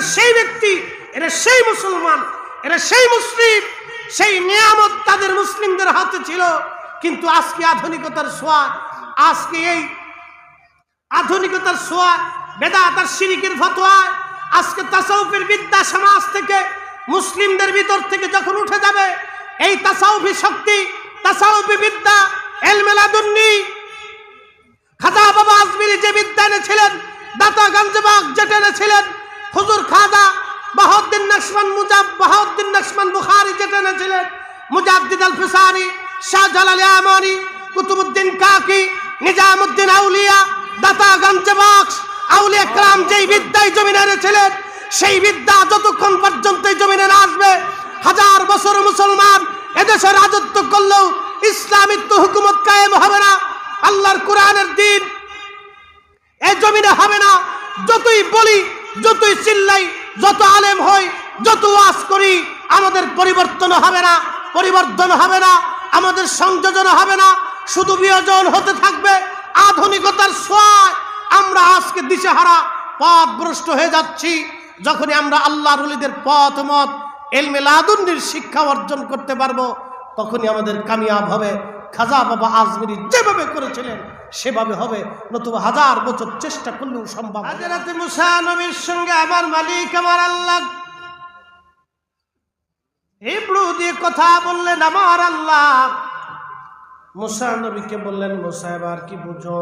এরা সেই ব্যক্তি, এরা সেই মুসলমান, এরা সেই মুসলিম, সেই নিয়ামত তাদের মুসলিমদের হাতে ছিল। কিন্তু আজকে আধুনিকতার সোয়া আজকে এই আধুনিকতার সোয়া বেদা আর শিরিকের ফতোয়ায় আজকে তাসাউফের বিদ্যা সমাজ থেকে, মুসলিমদের ভিতর থেকে যখন উঠে যাবে, এই তাসাউফি শক্তি, তাসাউফি বিদ্যা এলমেলাদুন্নি খাজা বাবা আজমিরি যে বিদ্যা এনেছিলেন দাতা গঞ্জবাগ যেটা এনেছিলেন হুজুর খাজা বাহাউদ্দিন নকশমান মুজাব বাহাউদ্দিন নকশমান বুখারি যেটা এনেছিলেন মুজাদ্দিদ আল ফিসারি, শাহজালাল আমানি কুতুবুদ্দিন কাকি, নিজামুদ্দিন আউলিয়া, দাতা গঞ্জবাক্স আউলিয়া কালাম যেই বিদ্যায় জমিনে এনেছিলেন, সেই বিদ্যা যতক্ষণ পর্যন্ত জমিনে আসবে, হাজার বছর মুসলমান এদেশে রাজত্ব করলেও ইসলামিক তো হুকুমত কায়েম হবে না, আল্লাহর কোরআনের দিন এ জমিনে হবে না, যতই বলি যতই চিল্লাই, যত আলেম হই, যত ওয়াজ করি, আমাদের পরিবর্তন হবে না পরিবর্তন হবে না, আমাদের সংযোজন হবে না। শুধু বিয়োজন হতে থাকবে, আধুনিকতার সোয়ায় আমরা আজকে দিশেহারা পথ ভ্রষ্ট হয়ে যাচ্ছি। যখনই আমরা আল্লাহ রুলিদের পথ, মত এলমেলাদুন্নির শিক্ষা অর্জন করতে পারব, তখনই আমাদের কামিয়াব হবে। খাজা বাবা আজমিরি যেভাবে করেছিলেন, সেভাবে হবে। নতুবা হাজার বছর চেষ্টা করলেও সম্ভব নবীর সঙ্গে আমার মালিক, আমার আল্লাহ। হিব্রু দিয়ে কথা বললেন, আমার আল্লাহ। মুসা নবীকে বললেন, মুসা এবার কি বুঝো?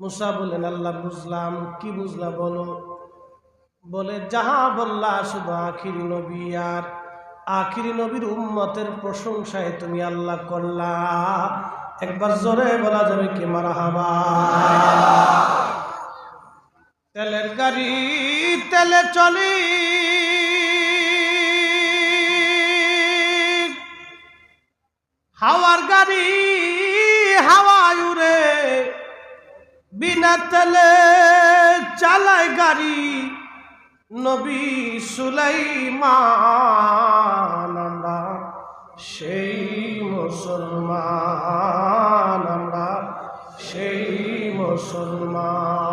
মুসা বললেন, আল্লাহ বুঝলাম। কি বুঝলা বলো? বলে, যাহা বললা শুধু আখিরি নবী আর আখিরি নবীর উম্মতের প্রশংসায় তুমি আল্লাহ করলা। একবার জোরে বলা যাবে কি মারা হাবা তেলের গাড়ি তেলে চলি। হাওয়ার গাড়ি হাওয়ায় উড়ে। বিনা তেলে চালায় গাড়ি। নবী সুলাইমান, আমরা সেই মুসলমান, আমরা সেই মুসলমান।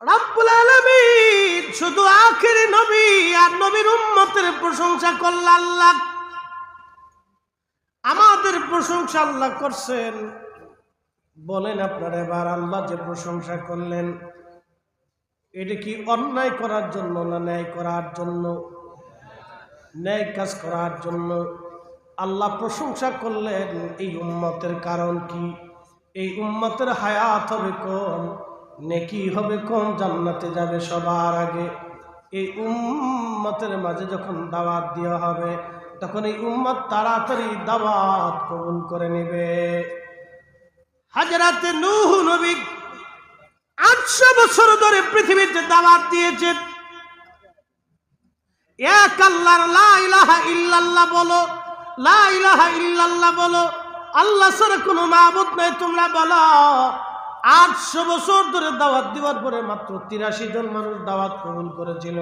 রাব্বুল আলামিন শুধু আখেরি নবী আর নবীর উম্মতের প্রশংসা করল আল্লাহ। আমাদের প্রশংসা আল্লাহ করছেন। বলেন আপনারা এবার আল্লাহ যে প্রশংসা করলেন, এটা কি অন্যায় করার জন্য না ন্যায় করার জন্য? ন্যায় কাজ করার জন্য আল্লাহ প্রশংসা করলেন, এই উম্মতের কারণ কি? এই উম্মতের হায়াত হবে কম নেকি হবে কম জান্নাতে যাবে সবার আগে। এই উম্মতের মাঝে যখন দাওয়াত দেওয়া হবে, তখন এই উম্মত তাড়াতাড়ি দাওয়াত কবুল করে নেবে। হাজারাতে নূহ নবী আটশো বছর ধরে পৃথিবীতে দাওয়াত দিয়েছেন। এক আল্লাহর লা ইলাহা ইল্লাল্লাহ বলো, লা ইলাহা ইল্লাল্লাহ বলো, আল্লাহ ছাড়া কোনো মাহবুদ নাই, তোমরা বলো। আটশো বছর ধরে দাওয়াত দেওয়ার পরে মাত্র তিরাশি জন মানুষ দাওয়াত কবুল করেছিল।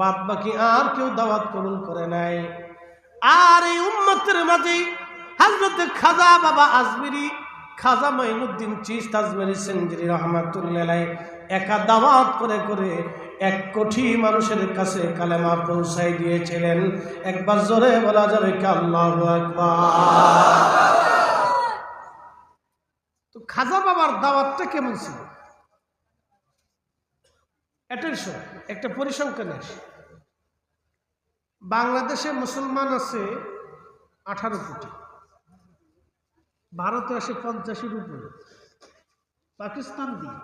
বাদ বাকি আর কেউ দাওয়াত কবুল করে নাই। আর এই উম্মতের মাঝেই হাজরতে খাজা বাবা আজমিরি খাজা মাইনুদ্দিন চিস্ত আজমেরি সেঞ্জিরি রহমাতুল্লাহ একা দাওয়াত করে করে এক কোটি মানুষের কাছে কালেমা পৌঁছাই দিয়েছিলেন। একবার জোরে বলা যাবে তো খাজা বাবার দাওয়াতটা কেমন ছিল? অ্যাটেনশন একটা পরিসংখ্যান আসে। বাংলাদেশে মুসলমান আছে আঠারো কোটি। ভারতে আসে পঞ্চাশের উপরে। পাকিস্তান দিয়ে,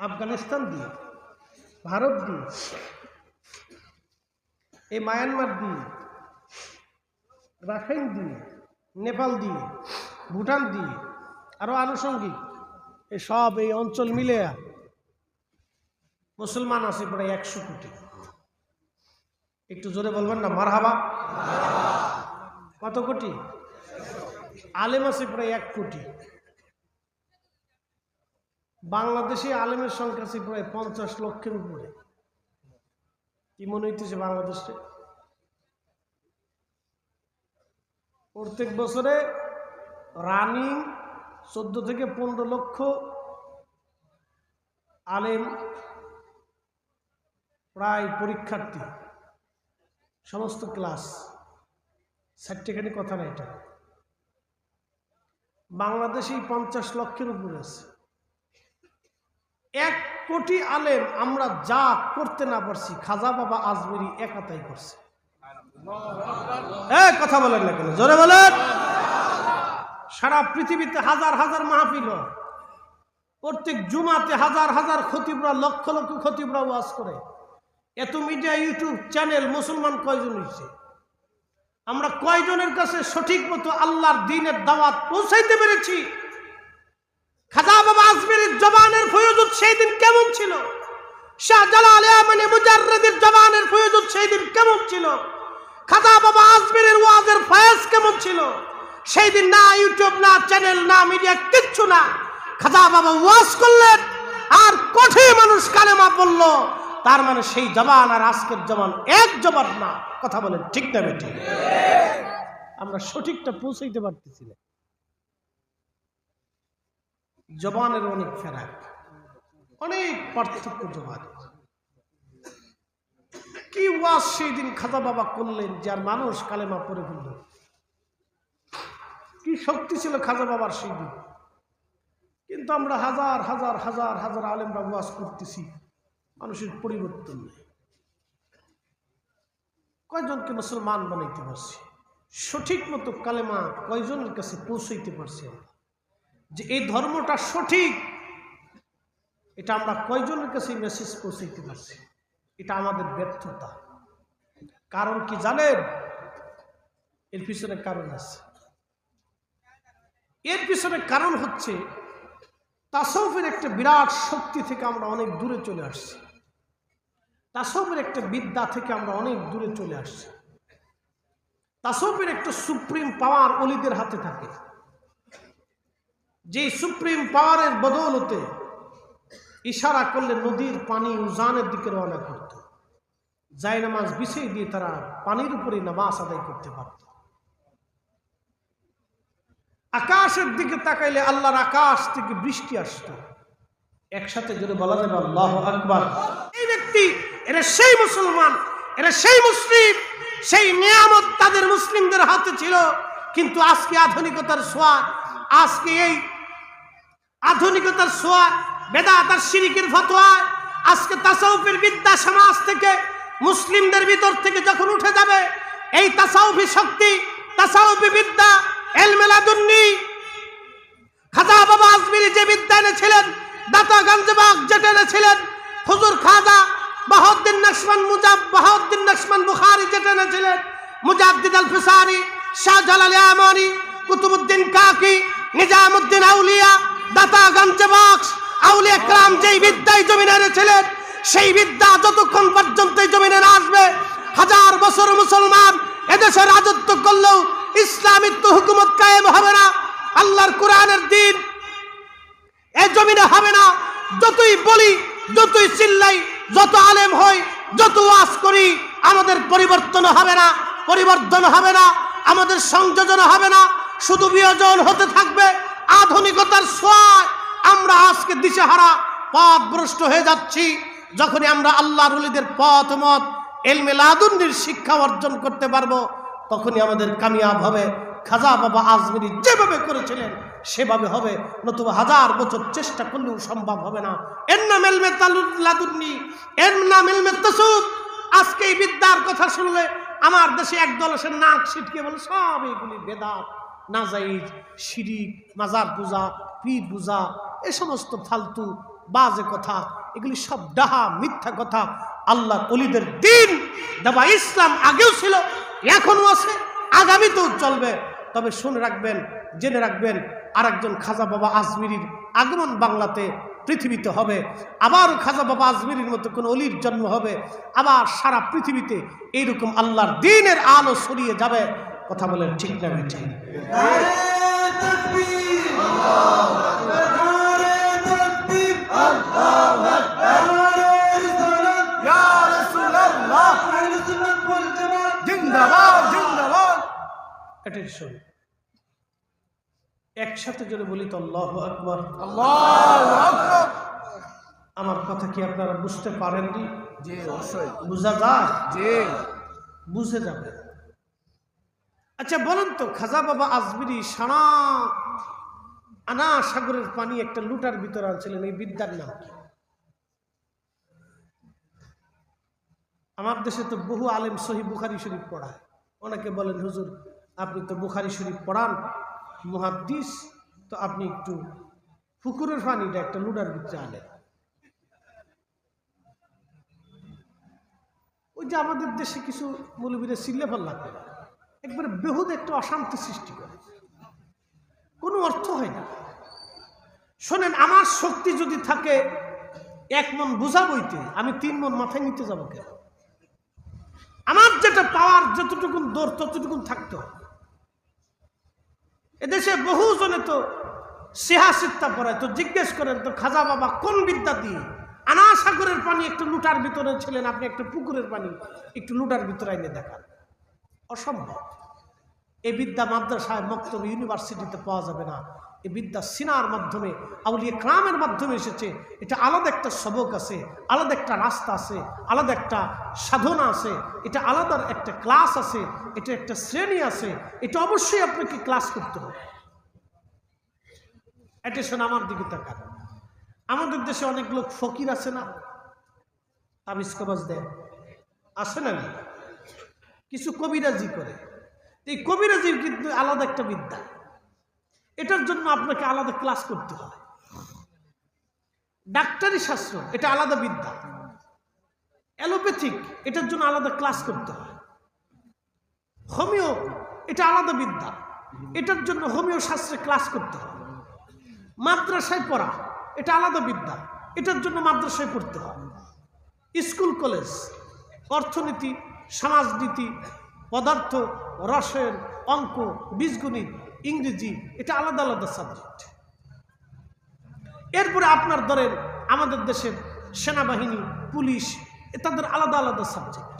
আফগানিস্তান দিয়ে, ভারত দিয়ে, এই মায়ানমার দিয়ে, রাখাইন দিয়ে, নেপাল দিয়ে, ভুটান দিয়ে, আরও আনুষঙ্গিক এই সব এই অঞ্চল মিলে মুসলমান আছে প্রায় একশো কোটি। একটু জোরে বলবেন না, মারহাবা? কত কোটি? আলেম আছে প্রায় এক কোটি। বাংলাদেশে আলেমের সংখ্যা আছে প্রায় পঞ্চাশ লক্ষের উপরে। কি মনে হইতেছে বাংলাদেশে? প্রত্যেক বছরে রানিং চোদ্দ থেকে পনেরো লক্ষ আলেম প্রায় পরীক্ষার্থী, সমস্ত ক্লাস। ষাটটিখানি কথা না এটা। বাংলাদেশেই পঞ্চাশ লক্ষের উপরে আছে। এক কোটি আলেম আমরা যা করতে না পারছি, খাজা বাবা আজমেরি একাতাই করছে। কথা বলেন না কেন? জোরে বলেন। সারা পৃথিবীতে হাজার হাজার মাহফিল প্রত্যেক জুমাতে হাজার হাজার খতিবরা, লক্ষ লক্ষ খতিবরা ওয়াজ করে। এত মিডিয়া ইউটিউব চ্যানেল মুসলমান কয়জন হয়েছে আমরা কয়জনের কাছে সঠিক মতো আল্লাহর দিনের দাওয়াত পৌঁছাইতে পেরেছি? খাজা বাবা আজমেরের জবানের ফয়জুদ সেই দিন কেমন ছিল? জবানের সেই দিন কেমন ছিল? আজমেরের ওয়াজের ফয়েজ কেমন ছিল? সেই দিন না ইউটিউব, না চ্যানেল, না কিচ্ছু না। করলেন আর কঠিন মানুষ কালেমা বলল তার মানে সেই জবান আর আজকের জবান এক জবান না। কথা বলেন, ঠিক না বেঠিক আমরা সঠিকটা পৌঁছাইতে পারতেছি না। জবানের অনেক ফেরাক, অনেক পার্থক্য জবান। কি ওয়াজ সেই দিন খাজা বাবা করলেন যার মানুষ কালেমা পড়ে ফেলল? কি শক্তি ছিল খাজা বাবার সেই দিন? কিন্তু আমরা হাজার হাজার হাজার হাজার আলেমরা ওয়াজ করতেছি। মানুষের পরিবর্তন নেই। কয়জনকে মুসলমান বানাইতে পারছি? সঠিক মতো কালেমা কয়জনের কাছে পৌঁছাইতে পারছি? আমরা যে এই ধর্মটা সঠিক, এটা আমরা কয়জনের কাছে মেসেজ পৌঁছাইতে পারছি? এটা আমাদের ব্যর্থতা। কারণ কি জানেন? এর পিছনে কারণ আছে। এর পিছনে কারণ হচ্ছে তাসফের একটা বিরাট শক্তি থেকে আমরা অনেক দূরে চলে আসছি। তাসফের একটা বিদ্যা থেকে আমরা অনেক দূরে চলে আসছি। তাসফের একটা সুপ্রিম পাওয়ার অলিদের হাতে থাকে। যে সুপ্রিম পাওয়ারের বদৌলতে ইশারা করলে নদীর পানি উজানের দিকে রওনা করত। যাই নামাজ বিছিয়ে দিয়ে তারা পানির উপরে নামাজ আদায় করতে পারত। আকাশের দিকে তাকাইলে আল্লাহর আকাশ থেকে বৃষ্টি আসতো। একসাথে যদি বলা যাবে, আল্লাহ আকবার। এই ব্যক্তি এরা সেই মুসলমান, এরা সেই মুসলিম, সেই নিয়ামত তাদের মুসলিমদের হাতে ছিল। কিন্তু আজকে আধুনিকতার সোয়া আজকে এই আধুনিকতার সোয়া বেদাত আর শিরিকের ফতোয়া, আজকে তাসাউফের বিদ্যা সমাজ থেকে, মুসলিমদের ভিতর থেকে যখন উঠে যাবে, এই তাসাউফি শক্তি, তাসাউফি বিদ্যা, এলমেলাদুন্নি, খাজা বাবা আজমিরি যে বিদ্যা এনেছিলেন, দাতা গঞ্জবাগ যেটা এনেছিলেন, হুজুর খাজা বাহাউদ্দিন নকশমান মুজাব বাহাউদ্দিন নকশমান বুখারি যেটা এনেছিলেন মুজাদ্দিদ আল ফিসারি শাহজালাল আমানি কুতুবুদ্দিন কাকি, নিজামুদ্দিন আউলিয়া, দাতা গঞ্জবাগ আউলিয়া একরাম যেই বিদ্যায় জমিনে এনেছিলেন সেই বিদ্যা যতক্ষণ পর্যন্ত জমিনে আসবে, হাজার বছর মুসলমান এদেশে রাজত্ব করলেও ইসলামিক তো হুকুমত কায়েম হবে না, আল্লাহর কোরআনের দিন। এ জমিনে হবে না, যতই বলি, যতই চিল্লাই যত আলেম হই, যত ওয়াজ করি, আমাদের পরিবর্তন হবে না, পরিবর্তন হবে না, আমাদের সংযোজন হবে না, শুধু বিয়োজন হতে থাকবে, আধুনিকতার সোয়ায় আমরা আজকে দিশেহারা পথ ভ্রষ্ট হয়ে যাচ্ছি। যখনই আমরা আল্লাহ রলিদের পথ মত এলমেলাদুন্নির শিক্ষা অর্জন করতে পারব তখনই আমাদের কামিয়াব হবে। খাজা বাবা আজমিরি যেভাবে করেছিলেন, সেভাবে হবে। নতুবা হাজার বছর চেষ্টা করলেও সম্ভব হবে না। এর নাম এলমে তালুদ লাদুন্নি, এর নাম এলমে তসুদ। আজকে এই বিদ্যার কথা শুনলে আমার দেশে একদল এসে নাক ছিটকে বলে, সব এইগুলি বেদাত, নাজাইজ, শিরিক, মাজার পূজা, পীর পূজা, এ সমস্ত ফালতু বাজে কথা। এগুলি সব ডাহা, মিথ্যা কথা। আল্লাহ অলিদের দিন দেবা ইসলাম আগেও ছিল এখনও আছে আগামীতেও চলবে তবে শুনে রাখবেন জেনে রাখবেন আরেকজন খাজা বাবা আজমিরির আগমন বাংলাতে পৃথিবীতে হবে আবার খাজা বাবা আজমিরির মতো কোনো অলির জন্ম হবে আবার সারা পৃথিবীতে এইরকম আল্লাহর দিনের আলো ছড়িয়ে যাবে কথা বলেন ঠিক না ঠিক ইয়া জিন্দাবাদ জিন্দাবাদ। এটাই একসাথে যদি বলি তো আল্লাহ আকবর। আমার কথা কি আপনারা বুঝতে পারেননি? জি অবশ্যই। বুঝা যায়? জি। বুঝে যাবে। আচ্ছা বলেন তো খাজা বাবা আজমিরি সানা আনা সাগরের পানি একটা লুটার ভিতরে আনছিলেন এই বিদ্যার নাম কি? আমার দেশে তো বহু আলেম সহি বুখারি শরীফ পড়ায়। অনেকে বলেন, হুজুর, আপনি তো বুখারি শরীফ পড়ান, মুহাদ্দিস, তো আপনি একটু পুকুরের পানিটা একটা লুডার ভিতরে আনেন। ওই যে আমাদের দেশে কিছু মৌলবীরা সিল্লে পাল্লা করে একবারে বেহুদ একটা অশান্তি সৃষ্টি করে। কোনো অর্থ হয় না। শোনেন, আমার শক্তি যদি থাকে, এক মন বোঝা বইতে, আমি তিন মন মাথায় নিতে যাব কেন? আমার যেটা পাওয়ার, যতটুকুন দৌড় ততটুকুন থাকতে এদেশে বহু জনে তো সেহা পড়ায় তো জিজ্ঞেস করেন, তো খাজা বাবা, কোন বিদ্যা দিয়ে? আনা সাগরের পানি একটু লুটার ভিতরে ছিলেন, আপনি একটা পুকুরের পানি একটু লুটার ভিতরে এনে দেখান। অসম্ভব। এই বিদ্যা মাদ্রাসায় মক্তব ইউনিভার্সিটিতে পাওয়া যাবে না। এই বিদ্যা সিনার মাধ্যমে, আউলিয়া ক্রামের মাধ্যমে এসেছে। এটা আলাদা একটা সবক আছে, আলাদা একটা রাস্তা আছে, আলাদা একটা সাধনা আছে, এটা আলাদা একটা ক্লাস আছে, এটা একটা শ্রেণি আছে, এটা অবশ্যই আপনাকে ক্লাস করতে হবে। অ্যাটেনশন আমার দিকে তাকান। আমাদের দেশে অনেক লোক ফকির আছে না? তাবিজ কবাজ দেয়। আছে না? কিছু কবিরাজি করে। এই কবিরাজির কিন্তু আলাদা একটা বিদ্যা। এটার জন্য আপনাকে আলাদা ক্লাস করতে হয় ডাক্তারি শাস্ত্র, এটা আলাদা বিদ্যা। অ্যালোপ্যাথিক, এটার জন্য আলাদা ক্লাস করতে হয়। হোমিও, এটা আলাদা বিদ্যা। এটার জন্য হোমিও শাস্ত্রে ক্লাস করতে হয় মাদ্রাসায় পড়া, এটা আলাদা বিদ্যা। এটার জন্য মাদ্রাসায় পড়তে হয়। স্কুল, কলেজ, অর্থনীতি, সমাজনীতি, পদার্থ, রসায়ন, অঙ্ক, বীজগণিত ইংরেজি, এটা আলাদা আলাদা সাবজেক্ট এরপরে আপনার ধরেন আমাদের দেশের সেনাবাহিনী, পুলিশ তাদের আলাদা আলাদা সাবজেক্ট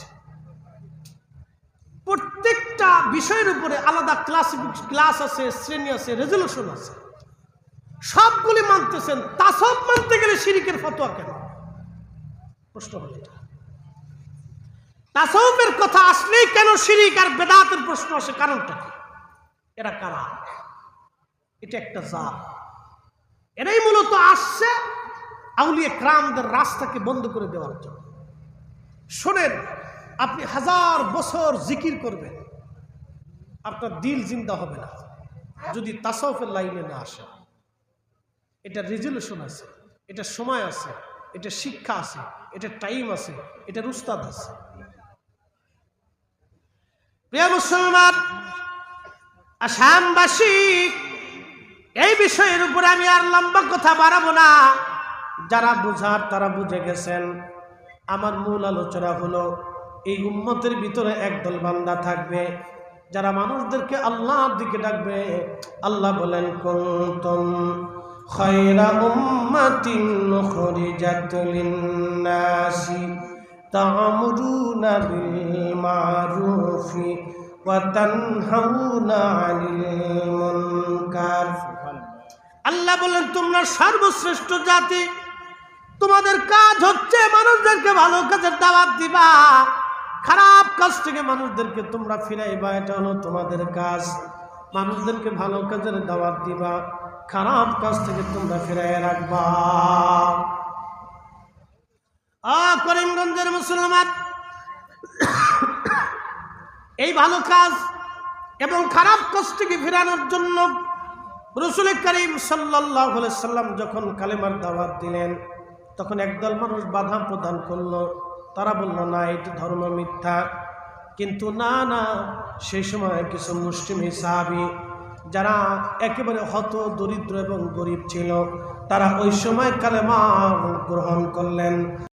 প্রত্যেকটা বিষয়ের উপরে আলাদা ক্লাস ক্লাস আছে, শ্রেণি আছে রেজলিউশন আছে। সবগুলি মানতেছেন, তা সব মানতে গেলে শিরিকের ফতোয়া কেন? প্রশ্ন হল এটা। তাসাউফের কথা আসলেই কেন শিরিক আর বেদাতের প্রশ্ন আসে কারণটা কি? এরা কারা? এটা একটা জাত। এরাই মূলত আসছে আউলিয়া ক্রামদের রাস্তাকে বন্ধ করে দেওয়ার জন্য। শোনেন, আপনি হাজার বছর জিকির করবেন, আপনার দিল জিন্দা হবে না। যদি তাসাউফের লাইনে না আসে, এটা রেজলিউশন আছে, এটা সময় আছে, এটা শিক্ষা আছে, এটা টাইম আছে এটা উস্তাদ আছে। প্রিয় মুসলমান আসামবাসী, এই বিষয়ের উপরে আমি আর লম্বা কথা বাড়াবো না। যারা বুঝার, তারা বুঝে গেছেন। আমার মূল আলোচনা হলো, এই উম্মতের ভিতরে একদল বান্দা থাকবে, যারা মানুষদেরকে আল্লাহর দিকে ডাকবে। আল্লাহ বলেন, কুনতুম খায়রা লিন-নাসি মা'রুফি আল্লাহ বলেন তোমরা সর্বশ্রেষ্ঠ জাতি, তোমাদের কাজ হচ্ছে মানুষদেরকে ভালো কাজের দাওয়াত দিবা। খারাপ কাজ থেকে মানুষদেরকে তোমরা ফিরাইবা, এটা হলো তোমাদের কাজ। মানুষদেরকে ভালো কাজের দাওয়াত দিবা, খারাপ কাজ থেকে তোমরা ফিরাই রাখবা। করিমগঞ্জের মুসলমান এই ভালো কাজ এবং খারাপ কাজ থেকে ফেরানোর জন্য রসুল করিম সাল্লাম যখন কালেমার দাওয়াত দিলেন, তখন একদল মানুষ বাধা প্রদান করল। তারা বলল, না, এটি ধর্ম মিথ্যা। কিন্তু না না, সেই সময় কিছু মুসলিম হিসাবি যারা একেবারে হত দরিদ্র এবং গরিব ছিল, তারা ওই সময় কালেমা গ্রহণ করলেন।